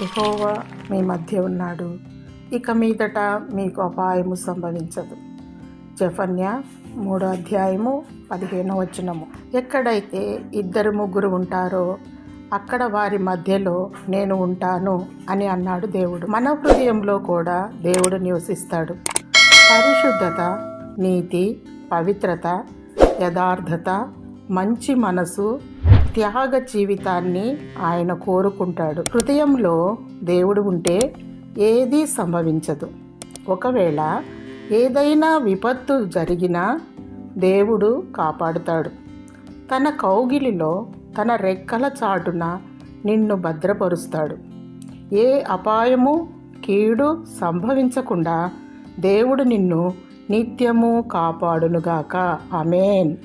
యెహోవా మీ మధ్య ఉన్నాడు. ఇక మీదట మీకు అపాయము సంభవించదు. జఫన్య మూడో అధ్యాయము పదిహేనో వచనము. ఎక్కడైతే ఇద్దరు ముగ్గురు ఉంటారో అక్కడ వారి మధ్యలో నేను ఉంటాను అని అన్నాడు దేవుడు. మన హృదయంలో కూడా దేవుడు నివసిస్తాడు. పరిశుద్ధత నీతి పవిత్రత యథార్థత మంచి మనసు త్యాగ జీవితాన్ని ఆయన కోరుకుంటాడు. హృదయంలో దేవుడు ఉంటే ఏదీ సంభవించదు. ఒకవేళ ఏదైనా విపత్తు జరిగినా దేవుడు కాపాడుతాడు. తన కౌగిలిలో తన రెక్కల చాటున నిన్ను భద్రపరుస్తాడు. ఏ అపాయము కీడు సంభవించకుండా దేవుడు నిన్ను నిత్యము కాపాడునుగాక. అమేన్